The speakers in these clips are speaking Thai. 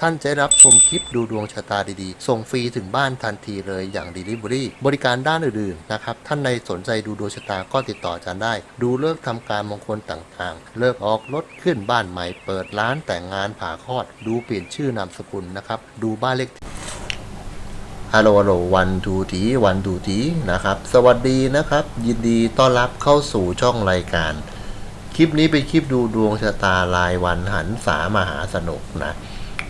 ท่านจะรับชมคลิปดูดวงชะตาดีๆ ส่งฟรีถึงบ้านทันทีเลยอย่าง Delivery บริการด้านอื่นๆนะครับ ท่านในสนใจดูดวงชะตาก็ติดต่ออาจารย์ได้ ดูเลิกษ์ทำการมงคลต่างๆ เลิกออกรถขึ้นบ้านใหม่ เปิดร้านแต่งงานผ่าคลอด ดูเปลี่ยนชื่อนามสกุลนะครับ ดูบ้านเลขฮัลโหลฮัลโหลวันทูทีวันทูทีนะครับ สวัสดีนะครับ ยินดีต้อนรับเข้าสู่ช่องรายการ คลิปนี้เป็นคลิปดูดวงชะตารายวันหันษามหาสนุกนะ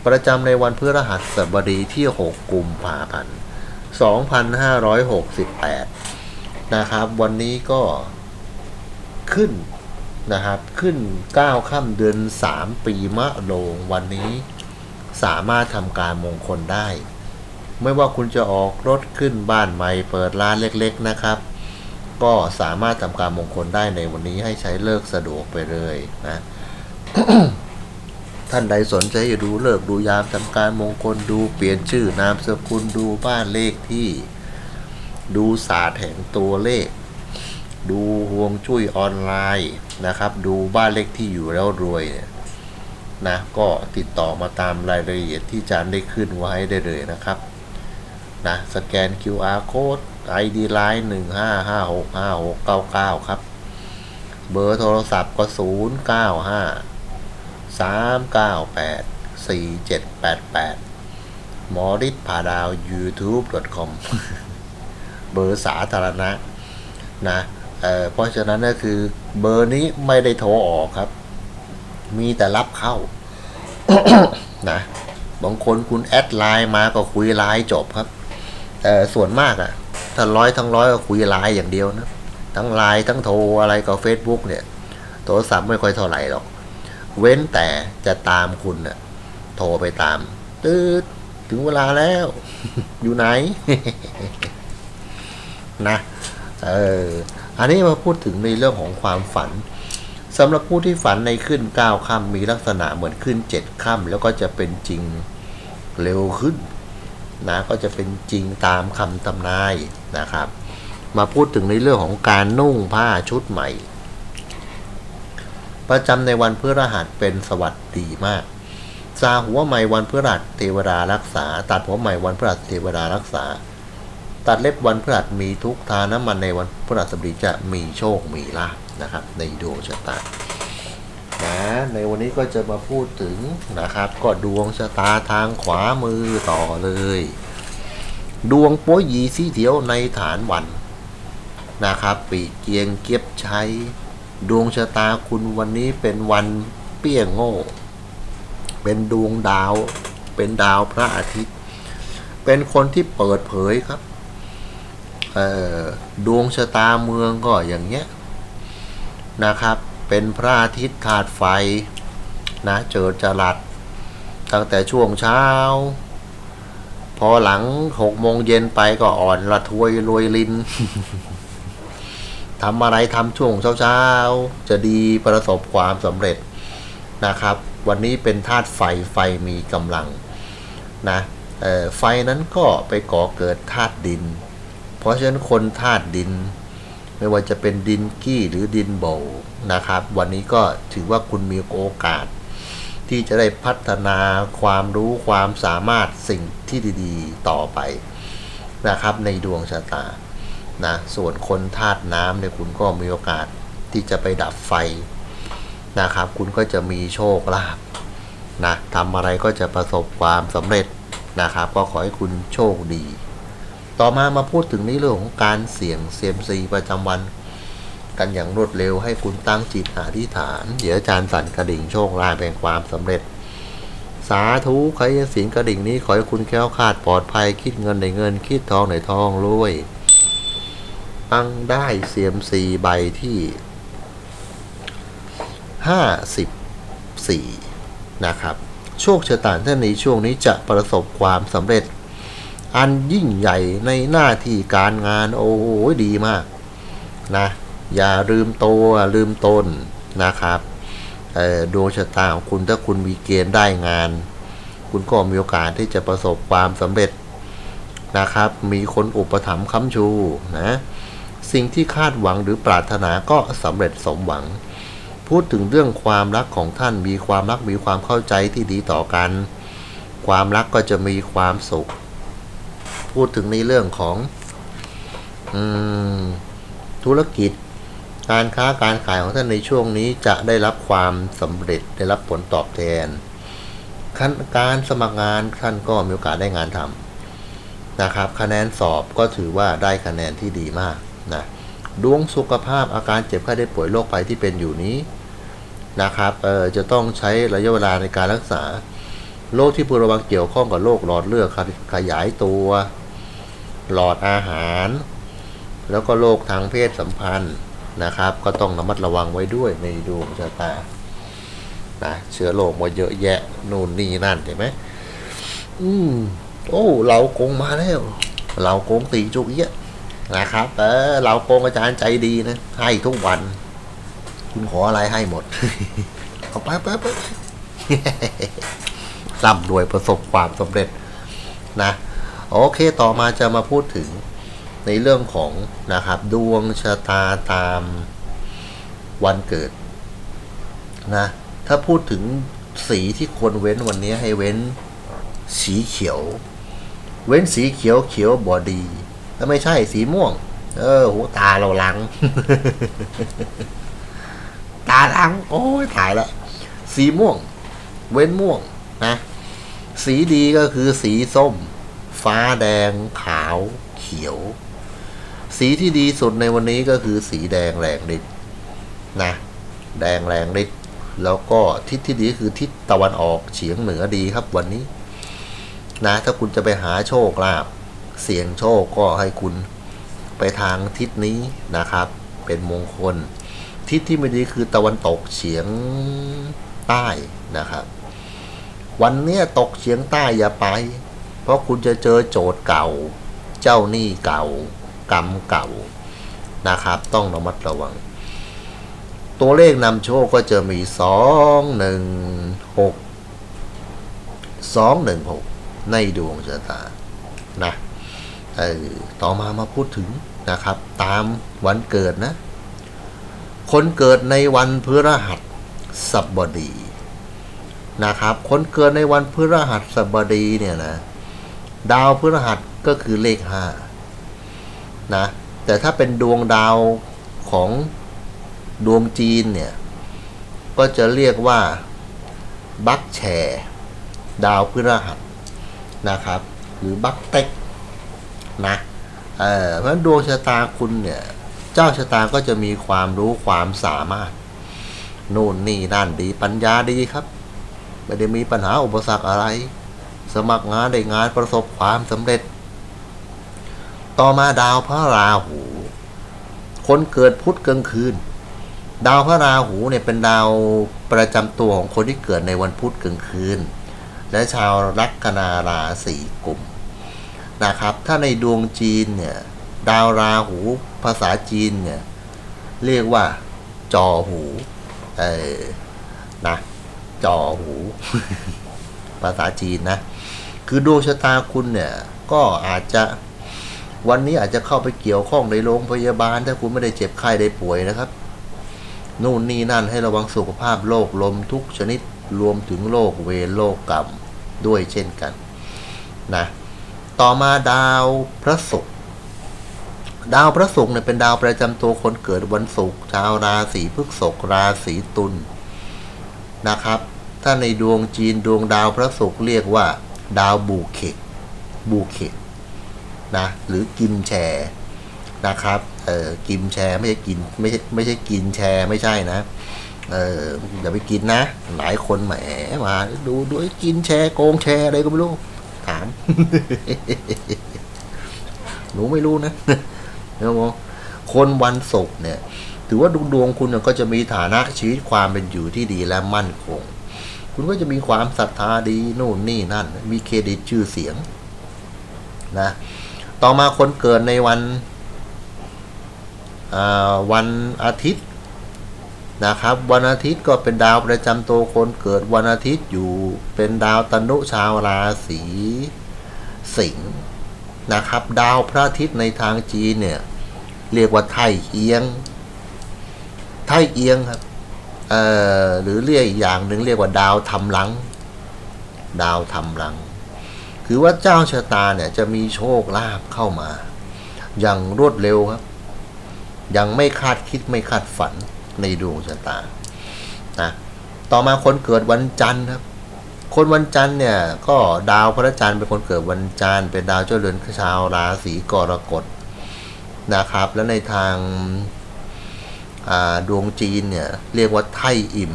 ประจำในวันพฤหัสบดีที่ 6 กุมภาพันธ์ 2568 นะครับ วันนี้ก็ขึ้นนะครับ ขึ้น 9 ค่ำเดือน 3 ปีมะโรงวันนี้สามารถทำการมงคลได้ ไม่ว่าคุณจะออกรถขึ้นบ้านใหม่เปิดร้านเล็กๆนะครับ ก็สามารถทำการมงคลได้ในวันนี้ให้ใช้เลิกสะดวกไปเลยนะ ท่านใดสนใจจะดูเลิกดูยามทำการมงคลดูเปลี่ยนชื่อนามสกุลดูบ้านเลขที่ ดูศาสตร์แห่งตัวเลข ดูห่วงจุ้ยออนไลน์นะครับ ดูบ้านเลขที่อยู่แล้วรวยนะก็ติดต่อมาตามรายละเอียดที่อาจารย์ได้ขึ้นไว้ได้เลยนะครับนะสแกน QR code ID line 1 5 5 6 5 6 9 9ครับ เบอร์โทรศัพท์ก็ 0 3 9 8 4 7 8 8 หมอริศผาดาว youtube.com เบอร์สาธารณะนะเเพราะฉะนั้นก็คือเบอร์นี้ไม่ได้โทรออกครับ มีแต่รับเข้านะบางคนคุณแอดไลน์มาก็คุยไลน์จบครับแต่ส่วนมากอะถ้าร้อยทั้งร้อยก็คุยไลน์อย่างเดียวนะ ทั้งไลน์ทั้งโทรอะไรกับ Facebook เนี่ย โทรศัพท์ไม่ค่อยเท่าไหร่หรอก เว้นแต่จะตามคุณน่ะโทรไปตามตืดถึงเวลาแล้ว อยู่ไหน นะ เออ อันนี้มาพูดถึงในเรื่องของความฝันสำหรับผู้ที่ฝันในขึ้นเก้าค่ำมีลักษณะเหมือนขึ้นเจ็ดค่ำแล้วก็จะเป็นจริงเร็วขึ้นนะก็จะเป็นจริงตามคำทำนายนะครับ มาพูดถึงในเรื่องของการนุ่งผ้าชุดใหม่ ประจำในวันพฤหัสเป็นสวัสดีมากซาหัวใหม่วันพฤหัสเทวดารักษา ตัดหัวใหม่วันพฤหัสเทวดารักษา ตัดเล็บวันพฤหัสมีทุกทาน้ำมันในวันพฤหัสบดีจะมีโชคมีลาภนะครับ ในดวงชะตานะในวันนี้ก็จะมาพูดถึงนะครับ ก็ดวงชะตาทางขวามือต่อเลย ดวงโป้ยยีซี่เถียวในฐานวันนะครับ ปีเกียงเก็บใช้ ดวงชะตาคุณวันนี้เป็นวันเปี้ยงโง่ เป็นดวงดาว เป็นดาวพระอาทิตย์ เป็นคนที่เปิดเผยครับดวงชะตาเมืองก็อย่างเงี้ยนะครับ เป็นพระอาทิตย์ธาตุไฟนะเจิดจรัสตั้งแต่ช่วงเช้า พอหลังหกโมงเย็นไปก็อ่อนระทวยรวยลิน ทำอะไรทำช่วงเช้าๆ จะดีประสบความสำเร็จนะครับ วันนี้เป็นธาตุไฟไฟมีกำลังนะไฟนั้นก็ไปก่อเกิดธาตุดิน เพราะฉะนั้นคนธาตุดิน ไม่ว่าจะเป็นดินกี้หรือดินโบนะครับ วันนี้ก็ถือว่าคุณมีโอกาส ที่จะได้พัฒนาความรู้ความสามารถสิ่งที่ดี ๆ ต่อไปนะครับในดวงชะตา นะส่วนคนธาตุน้ำเนี่ยคุณก็มีโอกาสที่จะไปดับไฟนะครับ คุณก็จะมีโชคลาภนะทำอะไรก็จะประสบความสำเร็จนะครับ ก็ขอให้คุณโชคดี ต่อมามาพูดถึงในเรื่องของการเสี่ยงเซียมซีประจำวัน กันอย่างรวดเร็วให้คุณตั้งจิตอธิษฐาน เดี๋ยวอาจารย์สั่นกระดิ่งโชคลาภแห่งความสำเร็จ สาธุใครจะเสียงกระดิ่งนี้ขอให้คุณแค้วคาดปลอดภัยคิดเงินในเงินคิดทองในทองรวย ตั้งได้เซียมซีใบที่ห้าสิบสี่นะครับ โชคชะตาท่านในช่วงนี้จะประสบความสำเร็จ อันยิ่งใหญ่ในหน้าที่การงานโอ้โหดีมากนะอย่าลืมตัวลืมตนนะครับดวงชะตาของคุณถ้าคุณมีเกณฑ์ได้งาน คุณก็มีโอกาสที่จะประสบความสำเร็จนะครับ มีคนอุปถัมภ์ค้ำชูนะ สิ่งที่คาดหวังหรือปรารถนาก็สำเร็จสมหวัง พูดถึงเรื่องความรักของท่านมีความรักมีความเข้าใจที่ดีต่อกัน ความรักก็จะมีความสุข พูดถึงในเรื่องของอธุรกิจ การค้าการขายของท่านในช่วงนี้จะได้รับความสำเร็จได้รับผลตอบแทนขั้นการสมัครงานท่านก็มีโอกาสได้งานทำนะครับ คะแนนสอบก็ถือว่าได้คะแนนที่ดีมาก นะดวงสุขภาพอาการเจ็บไข้ได้ป่วยโรคภัยที่เป็นอยู่นี้นะครับเออจะต้องใช้ระยะเวลาในการรักษาโรคที่พึงระวังเกี่ยวข้องกับโรคหลอดเลือดขยายตัว หลอดอาหาร แล้วก็โรคทางเพศสัมพันธ์นะครับ ก็ต้องระมัดระวังไว้ด้วยในดวงชะตานะเชื้อโรคมาเยอะแยะนู่นนี่นั่นเห็นไหมอืมโอ้ เราโกงมาแล้ว เราโกงตีจุกเยอะ นะครับ เออ เราโกงอาจารย์ใจดีนะ ให้ทุกวัน คุณขออะไรให้หมด เอาไปไปไปร่ำรวยประสบความสำเร็จนะ โอเคต่อมาจะมาพูดถึงในเรื่องของนะครับ ดวงชะตาตามวันเกิดนะ ถ้าพูดถึงสีที่ควรเว้นวันนี้ให้เว้นสีเขียว เว้นสีเขียวเขียวบอดี ถ้าไม่ใช่สีม่วง เออหูตาเราลังตาลังโอ้ยถ่ายละสีม่วง เว้นม่วงนะสีดีก็คือสีส้ม ฟ้าแดง ขาว เขียว สีที่ดีสุดในวันนี้ก็คือสีแดงแรงฤทธิ์นะ แดงแรงฤทธิ์แล้วก็ทิศที่ดีคือทิศตะวันออกเฉียงเหนือดีครับวันนี้ นะ ถ้าคุณจะไปหาโชคลาภ เสี่ยงโชคก็ให้คุณไปทางทิศนี้นะครับ เป็นมงคล ทิศที่ไม่ดีคือตะวันตกเฉียงใต้นะครับ วันเนี้ยตกเฉียงใต้อย่าไป เพราะคุณจะเจอโจทย์เก่า เจ้าหนี้เก่า กรรมเก่านะครับ ต้องระมัดระวัง ตัวเลขนำโชคก็จะมีสองหนึ่งหกสองหนึ่งหกในดวงชะตานะ ต่อมามาพูดถึงนะครับ ตามวันเกิดนะ คนเกิดในวันพฤหัสบดีนะครับ คนเกิดในวันพฤหัสบดีเนี่ยนะ ดาวพฤหัสก็คือเลขห้านะแต่ถ้าเป็นดวงดาวของดวงจีนเนี่ย ก็จะเรียกว่าบักแชดาวพฤหัสนะครับ หรือบักเต็ก นะเออเพราะฉะนั้นดวงชะตาคุณเนี่ย เจ้าชะตาก็จะมีความรู้ความสามารถโน่นนี่นั่นดีปัญญาดีครับ ไม่ได้มีปัญหาอุปสรรคอะไร สมัครงานได้งานประสบความสำเร็จ ต่อมาดาวพระราหู คนเกิดพุธกลางคืน ดาวพระราหูเนี่ยเป็นดาวประจำตัวของคนที่เกิดในวันพุธกลางคืน และชาวลัคนาราศีกุม นะครับ ถ้าในดวงจีนเนี่ย ดาวราหูภาษาจีนเนี่ย เรียกว่า จอหูเออนะจอหู ภาษาจีนนะ คือดวงชะตาคุณเนี่ย ก็อาจจะวันนี้อาจจะเข้าไปเกี่ยวข้องในโรงพยาบาล ถ้าคุณไม่ได้เจ็บไข้ได้ป่วยนะครับนู่นนี่นั่นให้ระวังสุขภาพโรคลมทุกชนิดรวมถึงโรคเวรโรคกรรมด้วยเช่นกัน นะ ต่อมาดาวพระศุกร์ดาวพระศุกร์เนี่ยเป็นดาวประจำตัวคนเกิดวันศุกร์ชาวราศีพฤษภราศีตุลนะครับ ถ้าในดวงจีนดวงดาวพระศุกร์เรียกว่า ดาวบูเขกบูเขกนะหรือกิมแชร์นะครับเออกิมแชร์ไม่ใช่กินไม่ใช่ไม่ใช่กินแชร์ไม่ใช่นะเอออย่าไปกินนะ หลายคนแหมมาดูด้วยกินแชร์โกงแชร์อะไรก็ไม่รู้ ถาม หนูไม่รู้นะนะโมคนวันศุกร์เนี่ย ถือว่าดวงดวงคุณก็จะมีฐานะชีวิตความเป็นอยู่ที่ดีและมั่นคง คุณก็จะมีความศรัทธาดีนู่นนี่นั่น มีเครดิตชื่อเสียง นะ ต่อมาคนเกิดในวันวันอาทิตย์ นะครับ วันอาทิตย์ก็เป็นดาวประจำตัวคนเกิดวันอาทิตย์อยู่เป็นดาวตนุชาวราศีสิงห์นะครับ ดาวพระอาทิตย์ในทางจีนเนี่ย เรียกว่าไทเอียง ไทเอียงครับเอ่อหรือเรียกอีกอย่างหนึ่งเรียกว่าดาวทำลัง ดาวทำลัง คือว่าเจ้าชะตาเนี่ยจะมีโชคลาภเข้ามา อย่างรวดเร็วครับ ยังไม่คาดคิดไม่คาดฝัน ในดวงชะตานะต่อมาคนเกิดวันจันทร์ครับ คนวันจันทร์เนี่ยก็ดาวพระจันทร์เป็นคนเกิดวันจันทร์เป็นดาวเจ้าเรือนชาวราศีกรกฎนะครับ แล้วในทางาดวงจีนเนี่ยเรียกว่าไทอิม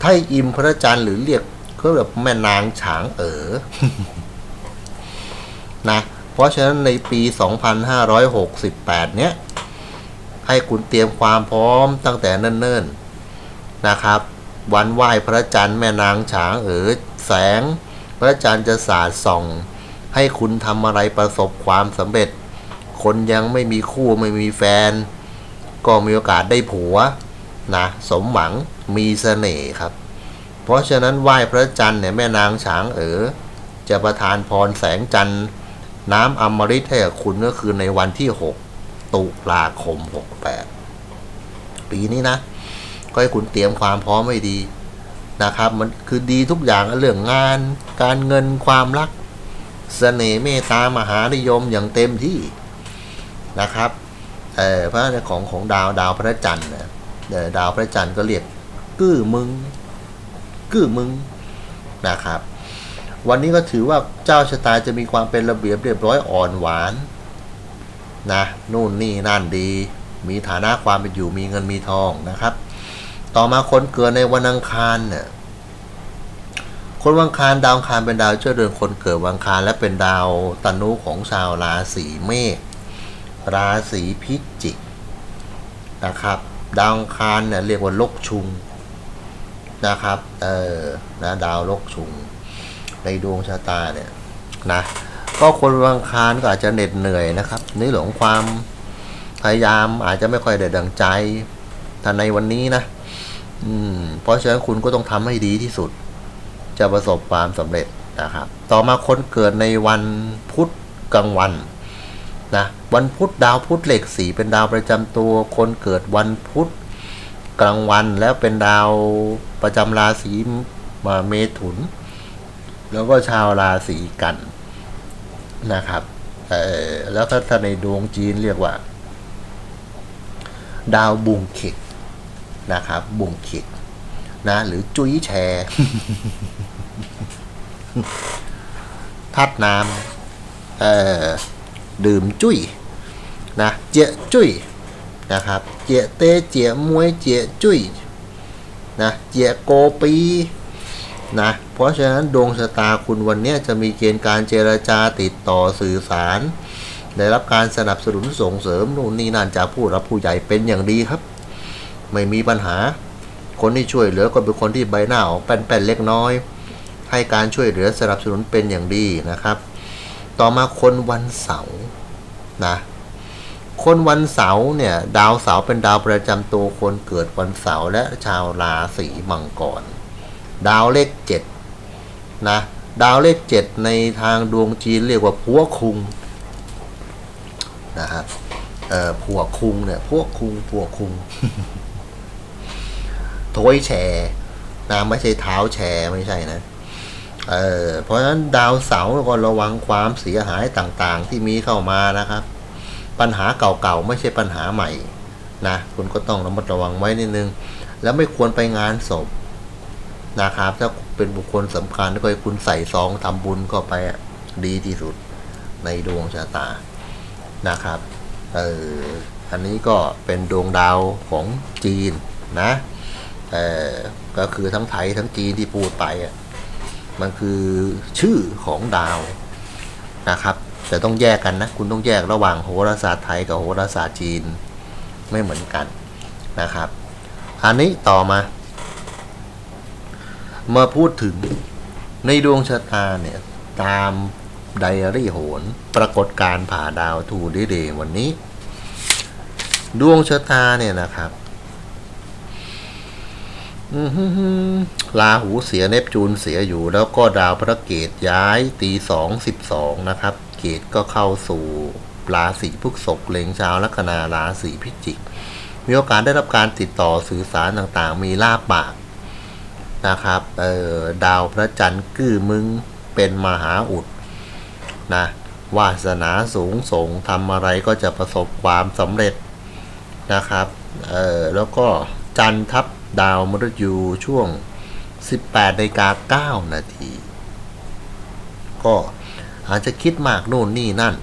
ไทอิมพระจันทร์หรือเรียกก็แบบแม่นางฉางเอ๋อนะเพราะฉะนั้นในปี 2568 เนี้ย ให้คุณเตรียมความพร้อมตั้งแต่เนิ่นๆนะครับ วันไหว้พระจันทร์แม่นางฉางเอ๋อแสง พระจันทร์จะสาดส่อง ให้คุณทำอะไรประสบความสำเร็จ คนยังไม่มีคู่ไม่มีแฟน ก็มีโอกาสได้ผัวนะสมหวังมีเสน่ห์ครับ เพราะฉะนั้นไหว้พระจันทร์เนี่ยแม่นางฉางเอ๋อจะประทานพรแสงจันทร์น้ำอมฤตให้กับคุณก็คือในวันที่ 6 ตุลาคม 68 ปีนี้นะ ก็ให้คุณเตรียมความพร้อมให้ดีนะครับ มันคือดีทุกอย่างเรื่องงาน การเงินความรักเสน่ห์เมตตามหานิยมอย่างเต็มที่นะครับเออเพราะในของของดาวดาวพระจันทร์นะดาวพระจันทร์ก็เรียกกื้อมึงกื้อมึงนะครับ วันนี้ก็ถือว่าเจ้าชะตาจะมีความเป็นระเบียบเรียบร้อยอ่อนหวาน นะนู่นนี่นั่นดี มีฐานะความเป็นอยู่มีเงินมีทองนะครับ ต่อมาคนเกิดในวันอังคารเนี่ยคนวังคารดาวคารเป็นดาวเจ้าเรือนคนเกิดวังคารและเป็นดาวตนุของชาวราศีเมษราศีพิจิกนะครับ ดาวคารเนี่ยเรียกว่าลกชุงนะครับเออนะดาวลกชุงในดวงชะตาเนี่ยนะ ก็คนวังคารก็อาจจะเหน็ดเหนื่อยนะครับนเรื่องของความพยายามอาจจะไม่ค่อยได้ดังใจถ้าในวันนี้นะ อืม เพราะฉะนั้นคุณก็ต้องทำให้ดีที่สุด จะประสบความสำเร็จนะครับ ต่อมาคนเกิดในวันพุธกลางวันนะวันพุธดาวพุธเหล็กสีเป็นดาวประจำตัว คนเกิดวันพุธกลางวันแล้วเป็นดาวประจำราศีมาเมถุน แล้วก็ชาวราศีกัน นะครับแล้วก็ถ้าในดวงจีนเรียกว่า ดาวบุงเข็กนะครับ บุงเข็กนะ หรือจุ้ยแชร์ทัดน้ำเอ่อดื่มจุ้ยนะเจียจุ้ยนะครับ เจียเตเจียมวยเจียจุ้ยนะเจียโกปีนะ เพราะฉะนั้นดวงชะตาคุณวันนี้จะมีเกณฑ์การเจรจาติดต่อสื่อสาร ได้รับการสนับสนุนส่งเสริมนู่นนี่นั่นจากผู้รับผู้ใหญ่เป็นอย่างดีครับ ไม่มีปัญหา คนที่ช่วยเหลือก็เป็นคนที่ใบหน้าออกแป้นๆเล็กน้อย ให้การช่วยเหลือสนับสนุนเป็นอย่างดีนะครับ ต่อมาคนวันเสาร์นะคนวันเสาร์เนี่ยดาวเสาร์เป็นดาวประจำตัวคนเกิดวันเสาร์และชาวราศีมังกร ดาวเลขเจ็ด นะดาวเลขเจ็ดในทางดวงจีนเรียกว่าพัวคุงนะครับเอ่อผัวคุงเนี่ยพวกคุงผัวคุงโถยแชร์นะไม่ใช่เท้าแชร์ไม่ใช่นะเออเพราะฉะนั้นดาวเสาร์ก็ระวังความเสียหายต่างๆ ที่มีเข้ามานะครับ ปัญหาเก่าๆไม่ใช่ปัญหาใหม่นะคุณก็ต้องระมัดระวังไว้นิดนึง แล้วไม่ควรไปงานศพ นะครับ ถ้าเป็นบุคคลสำคัญก็ให้คุณใส่ซองทำบุญเข้าไปดีที่สุดในดวงชะตานะครับเอออันนี้ก็เป็นดวงดาวของจีนนะเออก็คือทั้งไทยทั้งจีนที่พูดไปอะมันคือชื่อของดาวนะครับแต่ต้องแยกกันนะ คุณต้องแยกระหว่างโหราศาสตร์ไทยกับโหราศาสตร์จีนไม่เหมือนกันนะครับ อันนี้ต่อมา มาพูดถึงในดวงชะตาเนี่ย ตามไดอารี่โหน ปรากฏการผ่าดาวทูดีเดย์วันนี้ ดวงชะตาเนี่ยนะครับลาหูเสียเนปจูนเสียอยู่ แล้วก็ดาวพระเกตย้ายตีสองสิบสองนะครับ เกตก็เข้าสู่ราศีพฤษภเล็งชาวลัคนาราศีพิจิก มีโอกาสได้รับการติดต่อสื่อสารต่างๆ มีลาบปาก นะครับเออดาวพระจันทร์กื้อมึงเป็นมหาอุดนะวาสนาสูงส่งทำอะไรก็จะประสบความสำเร็จนะครับเออแล้วก็จันทร์ทับดาวมฤตยูช่วง 18นาฬิกา9นาทีก็อาจจะคิดมากโน่นนี่นั่น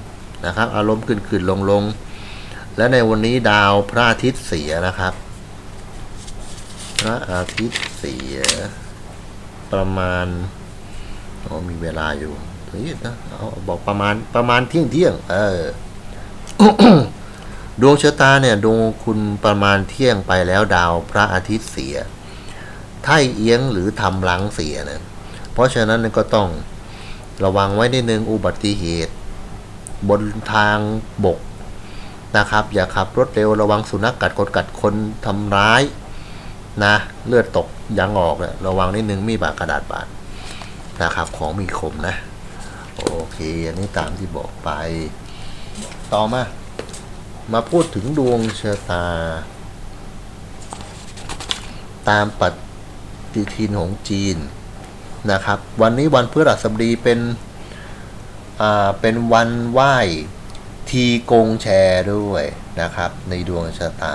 นะครับ อารมณ์ขึ้นขึ้นลงลงและในวันนี้ดาวพระอาทิตย์เสียนะครับ พระอาทิตย์เสีย ประมาณอ๋อมีเวลาอยู่นี่นะเอาบอกประมาณประมาณเที่ยงเที่ยงเออดวงชะตาเนี่ยดวงคุณประมาณเที่ยงไปแล้วดาวพระอาทิตย์เสียไท่เอียงหรือทำหลังเสียนะเพราะฉะนั้นก็ต้องระวังไว้นิดนึงอุบัติเหตุ บนทางบกนะครับ อย่าขับรถเร็วระวังสุนัขกัดคนกัดคนทำร้าย นะเลือดตกยางออกเนี่ยระวังนิดนึงมีบาดกระดาษบาดนะครับ ของมีคมนะ โอเค อันนี้ตามที่บอกไป ต่อมา มาพูดถึงดวงชะตา ตามปฏิทินของจีนนะครับ วันนี้วันพฤหัสบดีเป็นอ่าเป็นวันไหว้ทีกงแชร์ด้วยนะครับ ในดวงชะตา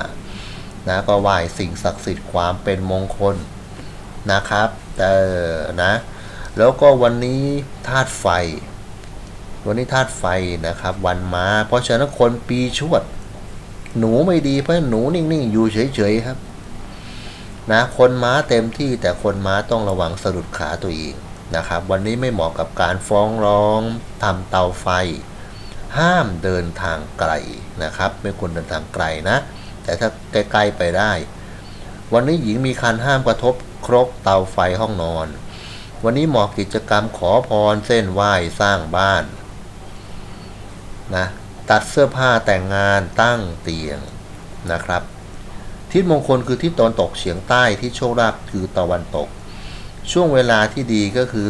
นะก็ไหว้สิ่งศักดิ์สิทธิ์ความเป็นมงคลนะครับเออนะแล้วก็วันนี้ธาตุไฟ วันนี้ธาตุไฟนะครับ วันม้าเพราะฉะนั้นคนปีชวด หนูไม่ดีเพราะหนูนิ่งๆ อยู่เฉยๆครับ นะคนม้าเต็มที่แต่คนม้าต้องระวังสะดุดขาตัวเองนะครับ วันนี้ไม่เหมาะกับการฟ้องร้องทำเตาไฟ ห้ามเดินทางไกลนะครับ ไม่ควรเดินทางไกลนะ แต่ถ้าใกล้ๆไปได้ วันนี้หญิงมีคันห้ามกระทบครกเตาไฟห้องนอน วันนี้เหมาะกิจกรรมขอพรเส้นไหว้สร้างบ้านนะตัดเสื้อผ้าแต่งงานตั้งเตียงนะครับ ทิศมงคลคือทิศตะวันตกเฉียงใต้ที่โชคลาภคือตะวันตก ช่วงเวลาที่ดีก็คือ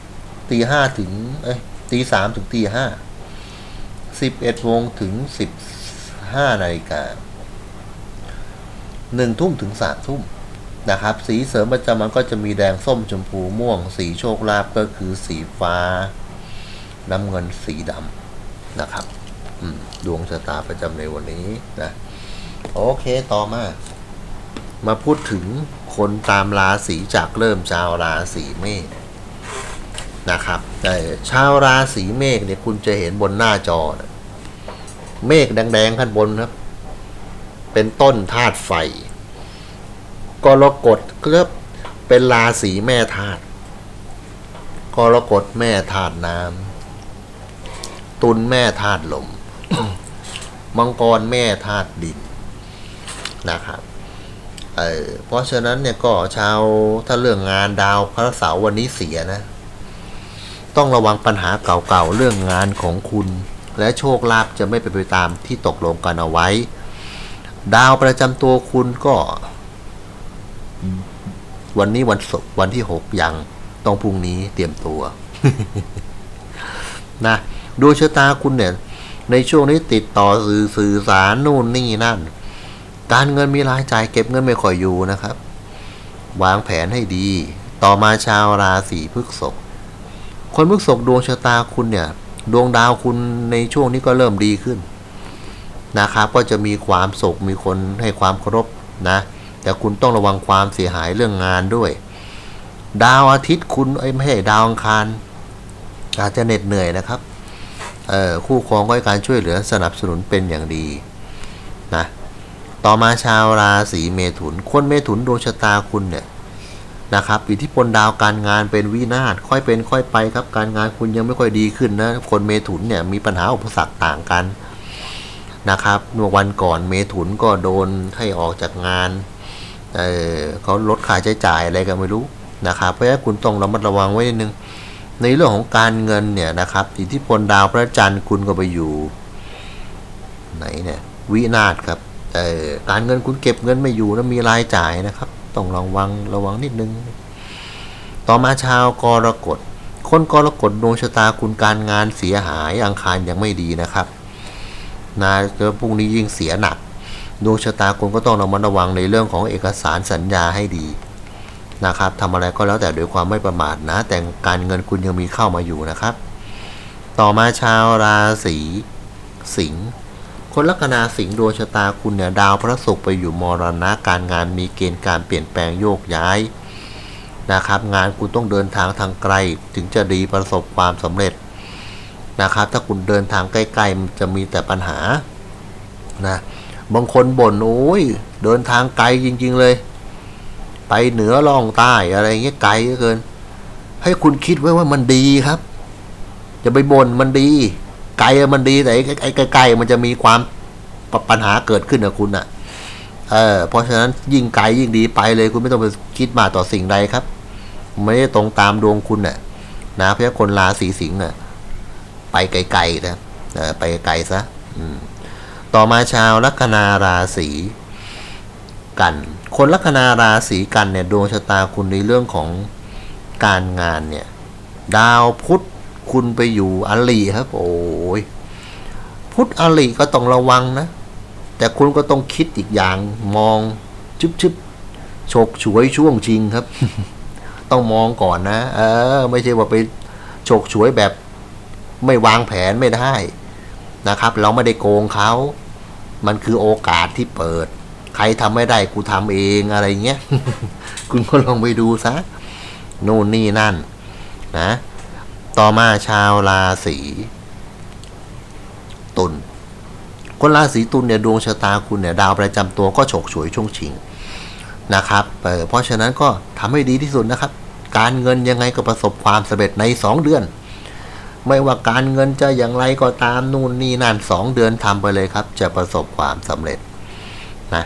10ตีห้าถึงเอ้ยตีสามถึงตีห้าสิบเอ็ดโมงถึงสิบห้านาฬิกา หนึ่งทุ่มถึงสามทุ่มนะครับ สีเสริมประจำวันก็จะมีแดงส้มชมพูม่วง สีโชคลาภก็คือสีฟ้า น้ำเงินสีดำนะครับดวงชะตาประจำในวันนี้นะโอเคต่อมา มาพูดถึงคนตามราศีจากเริ่มชาวราศีเมษนะครับแต่ชาวราศีเมษเนี่ยคุณจะเห็นบนหน้าจอนะเมฆแดงๆข้างบนครับ เป็นต้นธาตุไฟกรกฎเรียกเป็นราศีแม่ธาตุกรกฎแม่ธาตุน้ำตุลแม่ธาตุลม มังกรแม่ธาตุดินนะครับเออเพราะฉะนั้นเนี่ยก็ชาวถ้าเรื่องงานดาวพระเสาร์วันนี้เสียนะ ต้องระวังปัญหาเก่าๆเรื่องงานของคุณ และโชคลาภจะไม่เป็นไปตามที่ตกลงกันเอาไว้ ดาวประจำตัวคุณก็ วันนี้วันศุกร์วันที่หกยังต้องพรุ่งนี้เตรียมตัว นะดวงชะตาคุณเนี่ย ในช่วงนี้ติดต่อสื่อสื่อสารนู่นนี่นั่น การเงินมีรายจ่ายเก็บเงินไม่ค่อยอยู่นะครับ วางแผนให้ดี ต่อมาชาวราศีพฤษภคนพฤษภดวงชะตาคุณเนี่ย ดวงดาวคุณในช่วงนี้ก็เริ่มดีขึ้น นะครับ ก็จะมีความสุขมีคนให้ความเคารพนะ แต่คุณต้องระวังความเสียหายเรื่องงานด้วย ดาวอาทิตย์คุณเอ้ไม่ใช่ดาวอังคารอาจจะเหน็ดเหนื่อยนะครับคู่ครองก็ให้การช่วยเหลือสนับสนุนเป็นอย่างดีนะต่อมาชาวราศีเมถุน คนเมถุนดวงชะตาคุณเนี่ยนะครับอิทธิพลดาวการงานเป็นวินาศค่อยเป็นค่อยไปครับการงานคุณยังไม่ค่อยดีขึ้นนะคนเมถุนเนี่ยมีปัญหาอุปสรรคต่างกัน นะครับเมื่อวันก่อนเมถุนก็โดนให้ออกจากงานเออเขาลดค่าใช้จ่ายอะไรกันไม่รู้นะครับ เพราะฉะนั้นคุณต้องระมัดระวังไว้นิดนึง ในเรื่องของการเงินเนี่ยนะครับอิทธิพลดาวพระจันทร์คุณก็ไปอยู่ ไหนเนี่ยวินาศครับเออการเงินคุณเก็บเงินไม่อยู่นะมีรายจ่ายนะครับ ต้องระวังระวังนิดนึง ต่อมาชาวกรกฎคนกรกฎดวงชะตาคุณการงานเสียหายอังคารยังไม่ดีนะครับ นะแล้วพรุ่งนี้ยิ่งเสียหนักดวงชะตาคุณก็ต้องระมัดระวังในเรื่องของเอกสารสัญญาให้ดีนะครับทำอะไรก็แล้วแต่โดยความไม่ประมาทนะ แต่การเงินคุณยังมีเข้ามาอยู่นะครับ ต่อมาชาวราศีสิงห์คนลัคนาสิงห์ดวงชะตาคุณเนี่ยดาวพระศุกร์ไปอยู่มรณะการงานมีเกณฑ์การเปลี่ยนแปลงโยกย้ายนะครับ งานคุณต้องเดินทางทางไกล ถึงจะดีประสบความสำเร็จ นะครับ ถ้าคุณเดินทางใกล้ๆมันจะมีแต่ปัญหานะบางคนบ่นโอ้ยเดินทางไกลจริง ๆเลย ไปเหนือล่องใต้อะไรเงี้ยไกลเกิน ให้คุณคิดไว้ว่ามันดีครับจะไปบ่นมันดี ไกลมันดีแต่ไอ้ไกลๆมันจะมีความปปัญหาเกิดขึ้นกับคุณอะเออเพราะฉะนั้นยิ่งไกลยิ่งดีไปเลยคุณไม่ต้องไปคิดมาต่อสิ่งใดครับ ไม่ได้ตรงตามดวงคุณน่ะนะเพราะฉะนั้นคนราศีสิงห์น่ะ ไปไกลๆนะไปไกลซะต่อมาชาวลัคนาราศีกัน คนลัคนาราศีกันเนี่ยดวงชะตาคุณในเรื่องของการงานเนี่ย ดาวพุธคุณไปอยู่อลีครับ โอ้ยพุธอลีก็ต้องระวังนะ แต่คุณก็ต้องคิดอีกอย่างมองชึบชึบฉกฉวยช่วงชิงครับ ต้องมองก่อนนะ เออ ไม่ใช่ว่าไปฉกฉวยแบบ ไม่วางแผนไม่ได้นะครับ เราไม่ได้โกงเขา มันคือโอกาสที่เปิด ใครทำไม่ได้กูทำเองอะไรเงี้ย คุณก็ลองไปดูซะ นู่นนี่นั่น นะ ต่อมาชาวราศีตุล คนราศีตุลเนี่ยดวงชะตาคุณเนี่ยดาวประจำตัวก็ฉกฉวยช่วงชิงนะครับเเพราะฉะนั้นก็ทำให้ดีที่สุดนะครับ การเงินยังไงก็ประสบความสำเร็จใน 2 เดือน ไม่ว่าการเงินจะอย่างไรก็ตามนู่นนี่นั่นสองเดือนทำไปเลยครับ จะประสบความสำเร็จนะ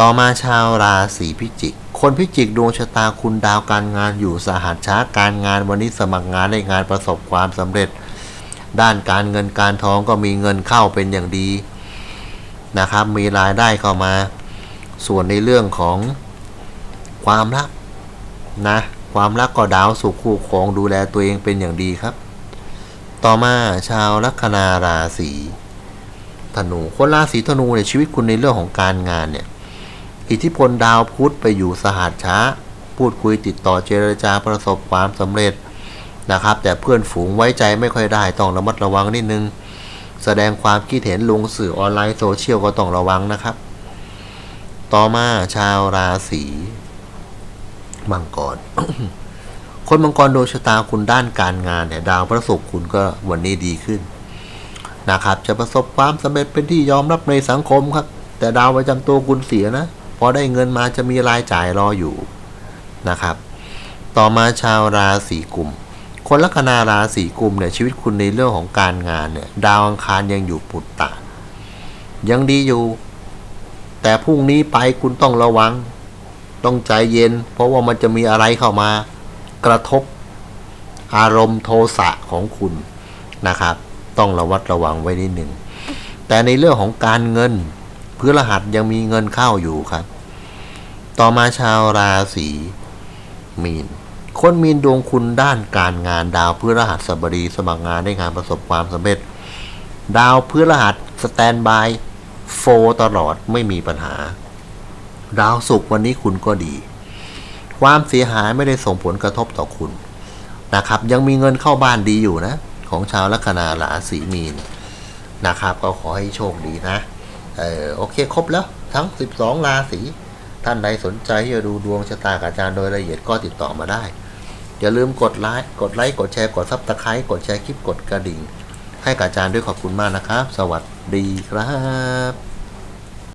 ต่อมาชาวราศีพิจิก คนพิจิกดวงชะตาคุณดาวการงานอยู่สหัสช้าการงานวันนี้สมัครงานได้งานประสบความสำเร็จ ด้านการเงินการทองก็มีเงินเข้าเป็นอย่างดีนะครับ มีรายได้เข้ามา ส่วนในเรื่องของความรักนะความรักก็ดาวสุขคู่ครองดูแลตัวเองเป็นอย่างดีครับ ต่อมาชาวลัคนาราศีธนู คนราศีธนูเนี่ยชีวิตคุณในเรื่องของการงานเนี่ยอิทธิพลดาวพุธไปอยู่สหัสช้า พูดคุยติดต่อเจรจาประสบความสำเร็จนะครับ แต่เพื่อนฝูงไว้ใจไม่ค่อยได้ต้องระมัดระวังนิดนึง แสดงความคิดเห็นลงสื่อออนไลน์โซเชียลก็ต้องระวังนะครับ ต่อมาชาวราศีมังกร คนมังกรดวงชะตาคุณด้านการงานเนี่ยดาวพระศุกร์คุณก็วันนี้ดีขึ้นนะครับ จะประสบความสำเร็จเป็นที่ยอมรับในสังคมครับ แต่ดาวประจำตัวคุณเสียนะพอได้เงินมาจะมีรายจ่ายรออยู่นะครับ ต่อมาชาวราศีกุมคนลัคนาราศีกุมเนี่ยชีวิตคุณในเรื่องของการงานเนี่ยดาวอังคารยังอยู่ปุตตะ ยังดีอยู่ แต่พรุ่งนี้ไปคุณต้องระวัง ต้องใจเย็น เพราะว่ามันจะมีอะไรเข้ามา กระทบอารมณ์โทสะของคุณนะครับ ต้องระวัดระวังไว้นิดหนึ่งแต่ในเรื่องของการเงินพฤหัสยังมีเงินเข้าอยู่ครับ ต่อมาชาวราศีมีน คนมีนดวงคุณด้านการงานดาวพฤหัสบดีสมัครงานได้งานประสบความสำเร็จ ดาวพฤหัสสแตนบายโฟตลอดไม่มีปัญหา ดาวศุกร์วันนี้คุณก็ดี ความเสียหายไม่ได้ส่งผลกระทบต่อคุณนะครับ ยังมีเงินเข้าบ้านดีอยู่นะ ของชาวลัคนาราศีมีนนะครับ ก็ขอให้โชคดีนะเออโอเคครบแล้วทั้ง 12 ราศีท่านใดสนใจที่จะดูดวงชะตากับอาจารย์โดยละเอียดก็ติดต่อมาได้ อย่าลืมกดไลค์กดไลค์กดแชร์กดซับสไครต์กดแชร์คลิปกดกระดิ่ง ให้กับอาจารย์ด้วยขอบคุณมากนะครับ สวัสดีครับ